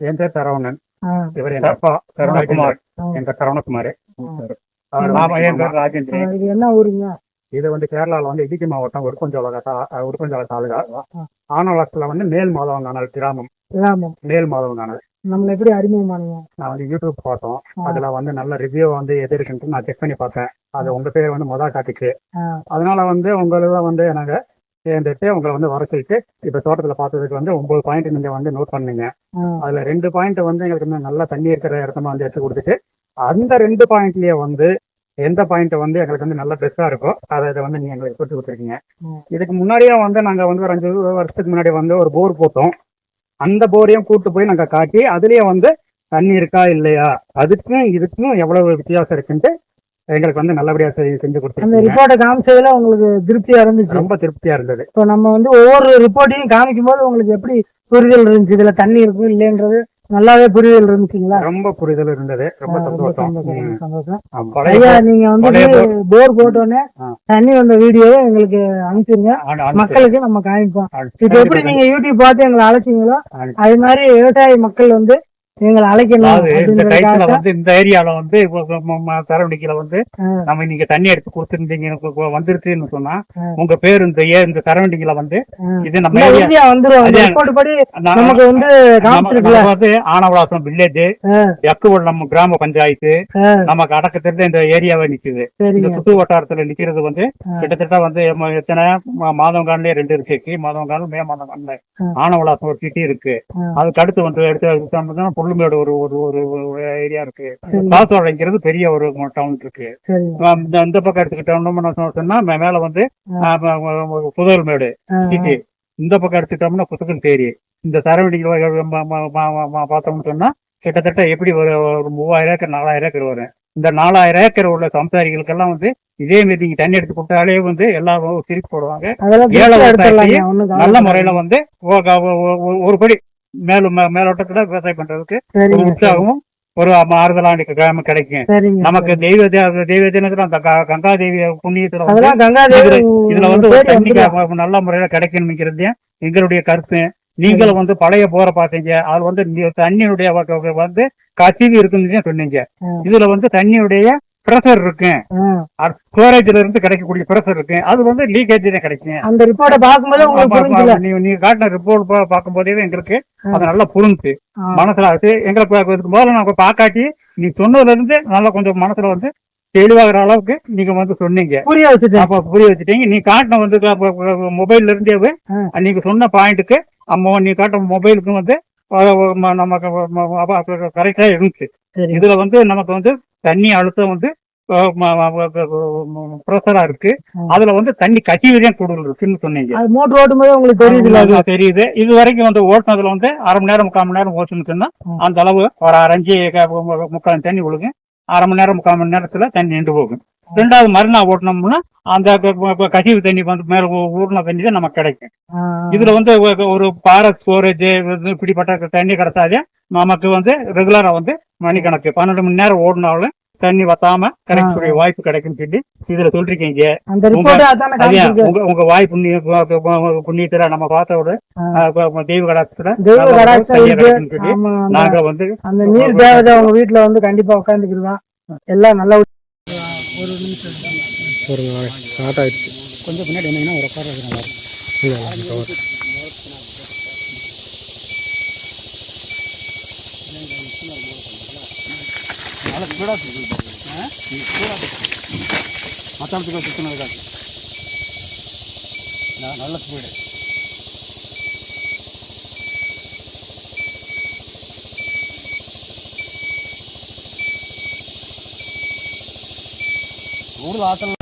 என் பேர் சரவணன். இவர் எங்க அப்பா சரவணகுமார். எங்க சரவணகுமார். அவர் ஆமா, மாமா என் பேர் ஆ, ராஜேந்திரன்? இது என்ன ஊருங்க? இது வந்து கேரளால வந்து இடுக்கி மாவட்டம் உருப்பஞ்சோல உருப்பஞ்சோல தாலுகா. ஆ. ஆனவளத்துல வந்து மேல் மாதவங்கானல் கிராமம். கிராமம். மேல் மாதவங்கானல். நம்மள எப்படி அறிமுகமானீங்க? நான் வந்து யூடியூப் பார்த்தோம். அதுல வந்து நல்ல ரிவ்யூ வந்து எது இருக்குன்ட்டு நான் செக் பண்ணி பார்த்தேன். அது உங்க பேர் வந்து மொதல் காட்டுச்சு. அதனால வந்து உங்களை வந்து நாங்க சேர்ந்துட்டு உங்களை வந்து வர சொல்லிட்டு இப்ப தோட்டத்துல பார்த்ததுக்கு வந்து ஒன்பது பாயிண்ட் நீங்க வந்து நோட் பண்ணீங்க. அதுல ரெண்டு பாயிண்ட் வந்து எங்களுக்கு வந்து நல்லா தண்ணி இருக்கிற இடத்துல வந்து எடுத்து கொடுத்துட்டு அந்த ரெண்டு பாயிண்ட்லயே வந்து எந்த பாயிண்ட் வந்து எங்களுக்கு வந்து நல்ல பெஸ்டா இருக்கோ அதை இதை வந்து நீங்க எங்களுக்கு கொடுத்து கொடுத்துருக்கீங்க. இதுக்கு முன்னாடியே வந்து நாங்க வந்து ஒரு அஞ்சு வருஷத்துக்கு முன்னாடி வந்து ஒரு போர் போட்டோம். அந்த போரையும் கூட்டு போய் நாங்க காட்டி அதுலயே வந்து தண்ணி இருக்கா இல்லையா அதுக்கும் இதுக்கும் எவ்வளவு வித்தியாசம் இருக்குன்ட்டு எங்களுக்கு வந்து நல்லபடியா செஞ்சு செஞ்சு அந்த ரிப்போர்ட்டை காமிச்சதுல உங்களுக்கு திருப்தியா இருந்துச்சு? ரொம்ப திருப்தியா இருந்தது. இப்போ நம்ம வந்து ஒவ்வொரு ரிப்போர்ட்டையும் காமிக்கும் போது உங்களுக்கு எப்படி புரிதல் இருந்துச்சு? இதுல தண்ணி இருக்கும் இல்லைன்றது நல்லாவே புரிதல் இருந்துச்சுங்களா? ரொம்ப புரிதல் இருந்தது. ரொம்ப சந்தோஷம். சந்தோஷம், நீங்க வந்து போர் போட்டோன்னே. தண்ணி வந்த வீடியோவை எங்களுக்கு அனுப்பிச்சிருங்க மக்களுக்கு நம்ம காமிப்போம். இப்ப எப்படி நீங்க யூடியூப் பார்த்து எங்களை அழைச்சீங்களோ. அது மாதிரி விவசாய மக்கள் வந்து எங்களை அழைக்கணும் வந்து இந்த ஏரியால வந்து தரவணிக்கையில வந்து. நம்ம நீங்க தண்ணி எடுத்து கொடுத்துருந்தீங்க வந்துருச்சுன்னு சொன்னா. உங்க பேர் இந்த ஏ இந்த தரவண்டிக்கையில வந்து. இது நம்ம ஏரியா நமக்கு வந்து வந்து ஆனவளாசம் வில்லேஜ். எக்குவள்ளம் கிராம பஞ்சாயத்து. நமக்கு அடக்க தெரிஞ்ச இந்த ஏரியாவை நிக்குது இந்த சுத்து வட்டாரத்துல நிக்கிறது வந்து. கிட்டத்தட்ட வந்து எத்தனை ம- மாதவங்கான்லயே ரெண்டு இருக்கு கீழ் மாதவங்காலும் மே மாதவங்கான்ல ஆ. ஆனவளாசம் ஒரு சிட்டி இருக்கு. அதுக்கு அடுத்து வந்து எடுத்து புல்லுமேடு ஒரு ஒரு ஒரு ஏரியா இருக்கு. சரி. காசோடைங்கிறது பெரிய ஒரு டவுன் இருக்கு. இந்த இந்த பக்கம் எடுத்துக்கிட்டோம்னு சொன்னா மேல வந்து புதல்மேடு சிட்டி. இந்த பக்கம் எடுத்துக்கிட்டோம்னா புத்தகம் தேரி. இந்த சரவணிகள் பார்த்தோம்னு சொன்னா கிட்டத்தட்ட எப்படி ஒரு ஒரு மூவாயிரம் ஏக்கர் நாலாயிரம் ஏக்கர் வரும். இந்த நாலாயிரம் ஏக்கர் உள்ள சம்சாரிகளுக்கெல்லாம் வந்து இதே மாதிரி நீங்க தண்ணி எடுத்து கொடுத்தாலே வந்து எல்லாரும் சிரிப்பு போடுவாங்க. நல்ல. முறையில வந்து ஒரு படி மேலும் மேலோட்டத்துல விவசாயம் பண்றதுக்கு ஒரு உற்சாகமும் ஒரு ஆறுதலான கிராமம் கிடைக்கும். நமக்கு தெய்வ தெய்வ தினத்துல அந்த கங்கா தேவி புண்ணியத்துல இதுல வந்து தண்ணி நல்ல முறையில கிடைக்கணுங்கிறது எங்களுடைய கருத்து. நீங்களும் வந்து பழைய போற பாத்தீங்க அதுல வந்து தண்ணியுடைய வந்து கசிவு இருக்குன்னு சொன்னீங்க. இதுல வந்து தண்ணியுடைய பிரஷர் இருக்கு. ஆ, ஸ்டோரேஜ்ல இருந்து கிடைக்கக்கூடிய பிரஷர் இருக்கு. அது வந்து லீக்கேஜ் தான் கிடைக்கும். அந்த ரிப்போர்ட்டை பார்க்கும்போது உங்களுக்கு நீங்க காட்டின ரிப்போர்ட் பார்க்கும் போதே எங்களுக்கு. அது நல்லா புரிஞ்சு. மனசுல ஆச்சு எங்களுக்கு இதுக்கு முதல்ல நாங்க பாக்காட்டி நீ சொன்னதுல இருந்து நல்லா கொஞ்சம் மனசுல வந்து தெளிவாகிற அளவுக்கு நீங்க வந்து சொன்னீங்க. புரிய வச்சுட்டேன். அப்ப புரிய வச்சுட்டீங்க. நீ காட்டின வந்து மொபைல்ல இருந்தே. நீங்க சொன்ன பாயிண்ட்டுக்கு அம்மா நீ காட்டின மொபைலுக்கு வந்து நமக்கு கரெக்டா இருந்துச்சு. இதுல வந்து நமக்கு வந்து தண்ணி அழுத்தம் வந்து ப்ரெஷரா இருக்கு. அதுல வந்து தண்ணி கசிவுதான் கூடுதல் இருக்குன்னு சொன்னீங்க. மோட்டர் ஓட்டும் போது உங்களுக்கு அது தெரியுது. இது வரைக்கும் வந்து ஓட்டுனதுல வந்து அரை மணி நேரம் முக்கால் மணி நேரம் ஓட்டுன்னு சொன்னா. அந்த அளவு ஒரு அரைஞ்சு முக்கால் தண்ணி விழுகும் அரை மணி நேரம் முக்கால் மணி நேரத்துல தண்ணி நின்று போகும். ரெண்டாவது மறுநாள் ஓட்டினோம்னா அந்த கசிவு தண்ணி வந்து மேல ஊர்ன தண்ணி தான் நமக்கு கிடைக்கும். இதுல வந்து ஒரு- பார ஸ்டோரேஜ் இப்படிப்பட்ட தண்ணி கிடைச்சாலே நமக்கு வந்து ரெகுலரா வந்து மணிக்கணக்கு பன்னெண்டு மணி நேரம் ஓடினாலும் தண்ணி வத்தாம கிடைக்கக்கூடிய வாய்ப்பு கிடைக்கும்னு சொல்லி இதுல சொல்றீங்க உங்க உங்க வாய் புண்ணிய புண்ணியத்துல நம்ம பார்த்தோட. தெய்வ கடாட்சத்துல நாங்க வந்து அந்த நீர் தேவதை அவங்க வீட்டுல வந்து கண்டிப்பா உட்காந்துக்கிடுவான் எல்லாம் நல்லா ஒரு நிமிஷம் ஒரு ஸ்டார்ட் ஆயிடுச்சு. கொஞ்சம் பின்னாடி வந்தீங்கன்னா ஒரு உட்கார்றது நல்லா இருக்கும். நல்ல ஸ்பீடா மத்தாளத்துக்கு சுத்தினதுக்காக நல்ல ஸ்பீடு మూడు లాసలు